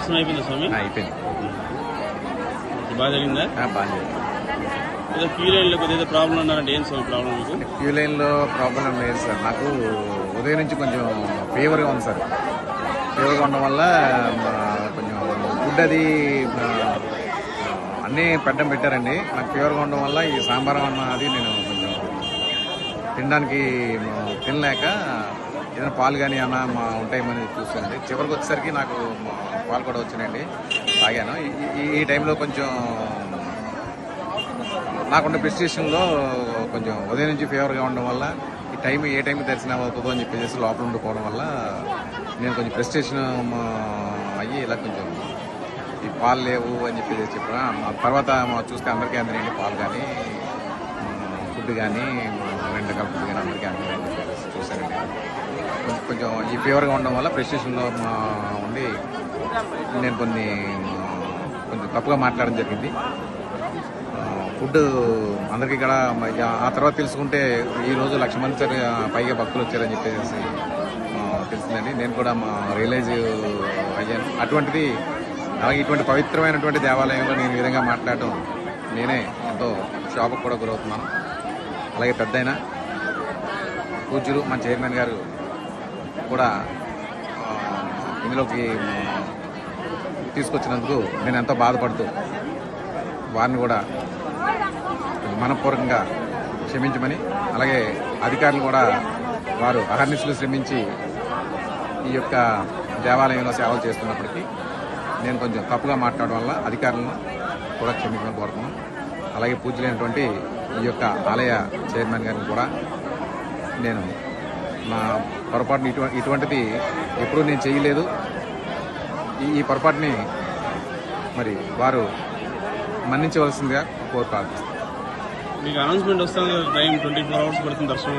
దర్శనం అయిపోయిందా స్వామి? అయిపోయింది. బాగా జరిగిందా? బాగా. ఏదో క్యూ లైన్లో కొద్దిగా ప్రాబ్లం ఉన్నారంటే ఏం స్వామి ప్రాబ్లం మీకు? క్యూ లైన్లో ప్రాబ్లం లేదు సార్. నాకు ఉదయం నుంచి కొంచెం ఫీవర్గా ఉంది సార్. ఫీవర్గా ఉండడం వల్ల కొంచెం ఫుడ్ అది అన్నీ పెట్టడం పెట్టారండి. నాకు ఫీవర్గా ఉండడం వల్ల ఈ సాంబార్ అన్న అది నేను కొంచెం తినడానికి తినలేక ఏదైనా పాలు కానీ అన్న మా ఉంటాయేమని చూస్తుంది చివరికి వచ్చేసరికి నాకు పాలు కూడా వచ్చినాయండి. తాగాను. ఈ- ఈ- టైంలో కొంచెం నాకున్న ప్రిస్టేషన్లో కొంచెం ఉదయం నుంచి ఫేవర్గా ఉండడం వల్ల ఈ టైం ఏ టైంకి దర్శనం అవుతుందో అని చెప్పేసి లోపల ఉండిపోవడం వల్ల నేను కొంచెం ప్రెస్టేషన్ అయ్యి ఇలా కొంచెం ఈ పాలు లేవు అని చెప్పేసి చెప్పిన. తర్వాత మా చూస్తే అందరికీ అందరండి పాలు కానీ ఫుడ్ కానీ రెండు రకాల ఫుడ్ కానీ అందరికీ అందినండి చూసారండి కొంచెం ఈ ఫీవర్గా ఉండడం వల్ల ప్రెస్టేషన్లో ఉండి నేను కొన్ని కొంచెం తప్పుగా మాట్లాడడం జరిగింది. ఫుడ్ అందరికీ ఇక్కడ ఆ తర్వాత తెలుసుకుంటే ఈరోజు లక్ష మంది పైగా భక్తులు వచ్చారని చెప్పేసి తెలిసిందండి నేను కూడా మా రియలైజ్ అయ్యాను. అటువంటిది అలాగే ఇటువంటి పవిత్రమైనటువంటి దేవాలయంలో నేను ఈ విధంగా మాట్లాడటం నేనే ఎంతో షాపుకు కూడా గురవుతున్నాను. అలాగే పెద్దయిన పూజ్యులు మన చైర్మన్ గారు కూడా ఇందులోకి తీసుకొచ్చినందుకు నేను ఎంతో బాధపడుతూ వారిని కూడా మనపూర్వకంగా క్షమించమని అలాగే అధికారులు కూడా వారు అహర్నిశలు శ్రమించి ఈ యొక్క దేవాలయంలో సేవలు చేస్తున్నప్పటికీ నేను కొంచెం తప్పుగా మాట్లాడడం వల్ల అధికారులను కూడా క్షమించమని కోరుతున్నాను. అలాగే పూజలైనటువంటి ఈ యొక్క ఆలయ చైర్మన్ గారిని కూడా నేను నా పొరపాటుని ఇటువంటి ఇటువంటిది ఎప్పుడూ నేను చేయలేదు. ఈ ఈ పొరపాటుని మరి వారు మన్నించవలసిందిగా కోరు మీకు అనౌన్స్మెంట్ వస్తుంది టైం ట్వంటీ ఫోర్ అవర్స్ పడుతుంది దర్శనం